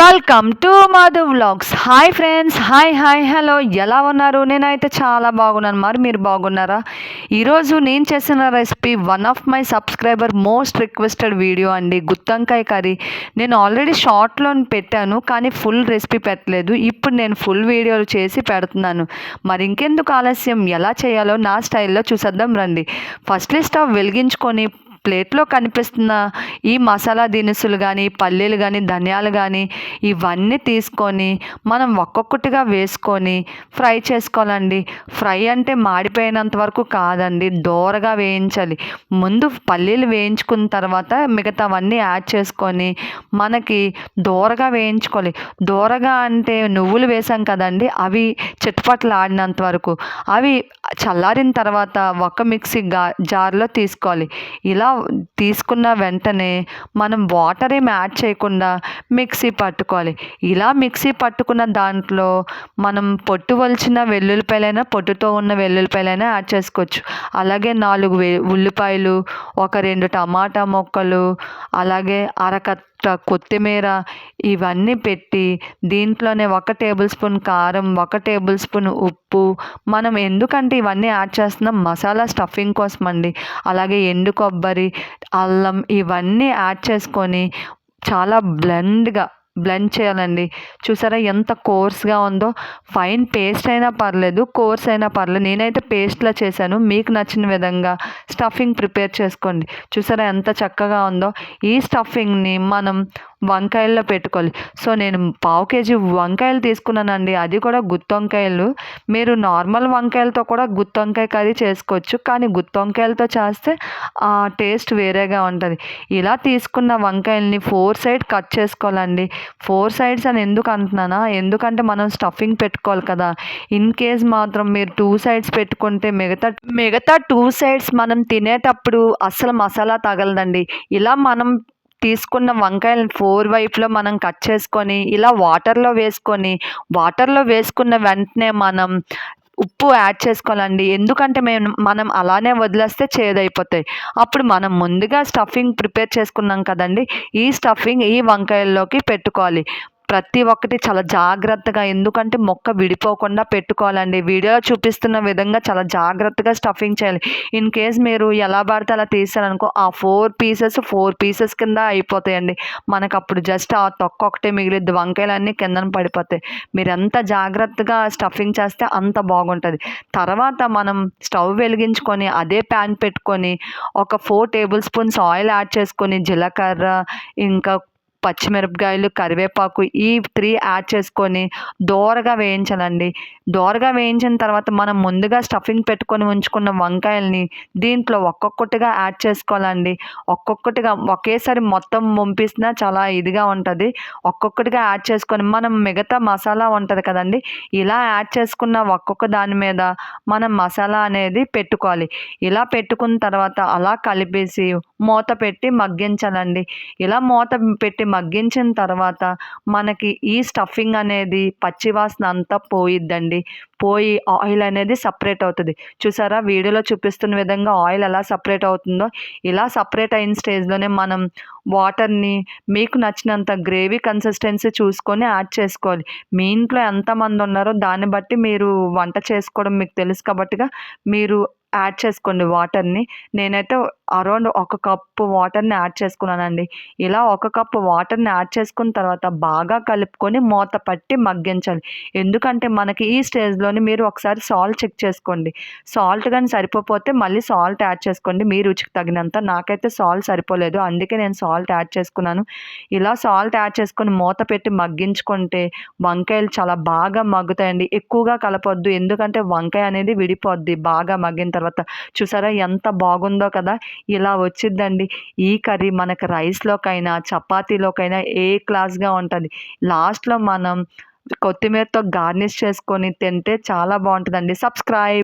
Welcome to Madhu vlogs hi friends hi hi hello ఎలా ఉన్నారు? నేనైతే చాలా బాగున్నాను. మరి మీరు బాగున్నారా? ఈరోజు నేను చేసిన recipe one of my subscriber most requested video అండి. గుత్తంకాయ కర్రీ. నేను ఆల్రెడీ షార్ట్లో పెట్టాను కానీ ఫుల్ రెసిపీ పెట్టలేదు. ఇప్పుడు నేను ఫుల్ వీడియోలు చేసి పెడుతున్నాను. మరి ఇంకెందుకు ఆలస్యం? ఎలా చేయాలో నా స్టైల్లో చూసేద్దాం రండి. ఫస్ట్లీ స్టవ్ వెలిగించుకొని ప్లేట్లో కనిపిస్తున్న ఈ మసాలా దినుసులు కానీ పల్లీలు కానీ ధనియాలు కానీ ఇవన్నీ తీసుకొని మనం ఒక్కొక్కటిగా వేసుకొని ఫ్రై చేసుకోవాలండి. ఫ్రై అంటే మాడిపోయినంత వరకు కాదండి. దోరగా వేయించాలి. ముందు పల్లీలు వేయించుకున్న తర్వాత మిగతావన్నీ యాడ్ చేసుకొని మనకి దోరగా వేయించుకోవాలి. దోరగా అంటే నువ్వులు వేసాం కదండి అవి చిట్టుపట్లు ఆడినంత వరకు. అవి చల్లారిన తర్వాత ఒక మిక్సీ గా జార్లో తీసుకోవాలి. ఇలా తీసుకున్న వెంటనే మనం వాటర్ ఏమి యాడ్ చేయకుండా మిక్సీ పట్టుకోవాలి. ఇలా మిక్సీ పట్టుకున్న దాంట్లో మనం పొట్టు వలిచిన వెల్లుల్లిపాయలైనా పొట్టుతో ఉన్న వెల్లుల్లిపాయలైనా యాడ్ చేసుకోవచ్చు. అలాగే నాలుగు ఉల్లిపాయలు ఒక రెండు టమాటా మొక్కలు అలాగే అరకట్ట కొత్తిమీర ఇవన్నీ పెట్టి దీంట్లోనే ఒక టేబుల్ స్పూన్ కారం ఒక టేబుల్ స్పూన్ ఉప్పు. మనం ఎందుకంటే ఇవన్నీ యాడ్ చేస్తున్నాం? మసాలా స్టఫింగ్ కోసం అండి. అలాగే ఎండు కొబ్బరి అల్లం ఇవన్నీ యాడ్ చేసుకొని చాలా బ్లెండ్గా బ్లెండ్ చేయాలండి. చూసారా ఎంత కోర్స్గా ఉందో? ఫైన్ పేస్ట్ అయినా పర్లేదు కోర్స్ అయినా పర్లేదు. నేనైతే పేస్ట్లా చేశాను. మీకు నచ్చిన విధంగా స్టఫింగ్ ప్రిపేర్ చేసుకోండి. చూసారా ఎంత చక్కగా ఉందో? ఈ స్టఫింగ్ని మనం వంకాయల్లో పెట్టుకోవాలి. సో నేను పావు కేజీ వంకాయలు తీసుకున్నానండి. అది కూడా గుత్తి వంకాయలు. మీరు నార్మల్ వంకాయలతో కూడా గుత్తి వంకాయ కర్రీ చేసుకోవచ్చు. కానీ గుత్తి వంకాయలతో చేస్తే ఆ టేస్ట్ వేరేగా ఉంటుంది. ఇలా తీసుకున్న వంకాయల్ని ఫోర్ సైడ్ కట్ చేసుకోవాలండి. ఫోర్ సైడ్స్ అని ఎందుకు అంటున్నానా? ఎందుకంటే మనం స్టఫింగ్ పెట్టుకోవాలి కదా. ఇన్ కేస్ మాత్రం మీరు టూ సైడ్స్ పెట్టుకుంటే మిగతా మిగతా టూ సైడ్స్ మనం తినేటప్పుడు అసలు మసాలా తగలదండి. ఇలా మనం తీసుకున్న వంకాయలను ఫోర్ వైపులో మనం కట్ చేసుకొని ఇలా వాటర్లో వేసుకొని వాటర్లో వేసుకున్న వెంటనే మనం ఉప్పు యాడ్ చేసుకోవాలండి. ఎందుకంటే మేము మనం అలానే వదిలేస్తే చేదైపోతాయి. అప్పుడు మనం ముందుగా స్టఫింగ్ ప్రిపేర్ చేసుకున్నాం కదండి. ఈ స్టఫింగ్ ఈ వంకాయల్లోకి పెట్టుకోవాలి. ప్రతి ఒక్కటి చాలా జాగ్రత్తగా ఎందుకంటే మొక్క విడిపోకుండా పెట్టుకోవాలండి. వీడియోలో చూపిస్తున్న విధంగా చాలా జాగ్రత్తగా స్టఫింగ్ చేయాలి. ఇన్ కేస్ మీరు ఎలా పడితే అలా తీసారనుకో ఆ ఫోర్ పీసెస్ ఫోర్ పీసెస్ కింద అయిపోతాయండి. మనకు అప్పుడు జస్ట్ ఆ తొక్క ఒకటే మిగిలిద్ది. వంకాయలన్నీ కిందన పడిపోతాయి. మీరు ఎంత జాగ్రత్తగా స్టఫింగ్ చేస్తే అంత బాగుంటుంది. తర్వాత మనం స్టవ్ వెలిగించుకొని అదే ప్యాన్ పెట్టుకొని ఒక four tablespoons oil add చేసుకొని జీలకర్ర ఇంకా పచ్చిమిరపకాయలు కరివేపాకు ఈ త్రీ యాడ్ చేసుకొని దోరగా వేయించాలండి. దోరగా వేయించిన తర్వాత మనం ముందుగా స్టఫింగ్ పెట్టుకొని ఉంచుకున్న వంకాయల్ని దీంట్లో ఒక్కొక్కటిగా యాడ్ చేసుకోవాలండి. ఒక్కొక్కటిగా ఒకేసారి మొత్తం పంపిస్తున్నా చాలా ఇదిగా ఉంటుంది. ఒక్కొక్కటిగా యాడ్ చేసుకొని మనం మిగతా మసాలా ఉంటుంది కదండి ఇలా యాడ్ చేసుకున్న ఒక్కొక్క దాని మీద మనం మసాలా అనేది పెట్టుకోవాలి. ఇలా పెట్టుకున్న తర్వాత అలా కలిపేసి మూత పెట్టి మగ్గించాలండి. ఇలా మూత పెట్టి మగ్గించిన తర్వాత మనకి ఈ స్టఫింగ్ అనేది పచ్చివాసన అంతా పోయిద్దండి. పోయి ఆయిల్ అనేది సపరేట్ అవుతుంది. చూసారా? వీడియోలో చూపిస్తున్న విధంగా ఆయిల్ ఎలా సపరేట్ అవుతుందో ఇలా సపరేట్ అయిన స్టేజ్లోనే మనం వాటర్ని మీకు నచ్చినంత గ్రేవీ కన్సిస్టెన్సీ చూసుకొని యాడ్ చేసుకోవాలి. మీ ఇంట్లో ఎంతమంది ఉన్నారో దాన్ని బట్టి మీరు వంట చేసుకోవడం మీకు తెలుసు కాబట్టిగా మీరు యాడ్ చేసుకోండి వాటర్ని. నేనైతే అరౌండ్ ఒక కప్పు వాటర్ని యాడ్ చేసుకున్నానండి. ఇలా ఒక కప్పు వాటర్ని యాడ్ చేసుకున్న తర్వాత బాగా కలుపుకొని మూత పట్టి మగ్గించాలి. ఎందుకంటే మనకి ఈ స్టేజ్లోని మీరు ఒకసారి సాల్ట్ చెక్ చేసుకోండి. సాల్ట్ కానీ సరిపోతే మళ్ళీ సాల్ట్ యాడ్ చేసుకోండి. మీ రుచికి తగినంత. నాకైతే సాల్ట్ సరిపోలేదు. అందుకే నేను సాల్ట్ యాడ్ చేసుకున్నాను. ఇలా సాల్ట్ యాడ్ చేసుకొని మూత పెట్టి మగ్గించుకుంటే వంకాయలు చాలా బాగా మగ్గుతాయండి. ఎక్కువగా కలపొద్దు. ఎందుకంటే వంకాయ అనేది విడిపోద్ది. బాగా మగ్గిన తర్వాత తర్వాత చూసారా ఎంత బాగుందో కదా? ఇలా వచ్చిద్దండి. ఈ కర్రీ మనకు రైస్లోకైనా చపాతీలోకైనా ఏ క్లాస్గా ఉంటుంది. లాస్ట్లో మనం కొత్తిమీరతో గార్నిష్ చేసుకొని తింటే చాలా బాగుంటుందండి. సబ్స్క్రైబ్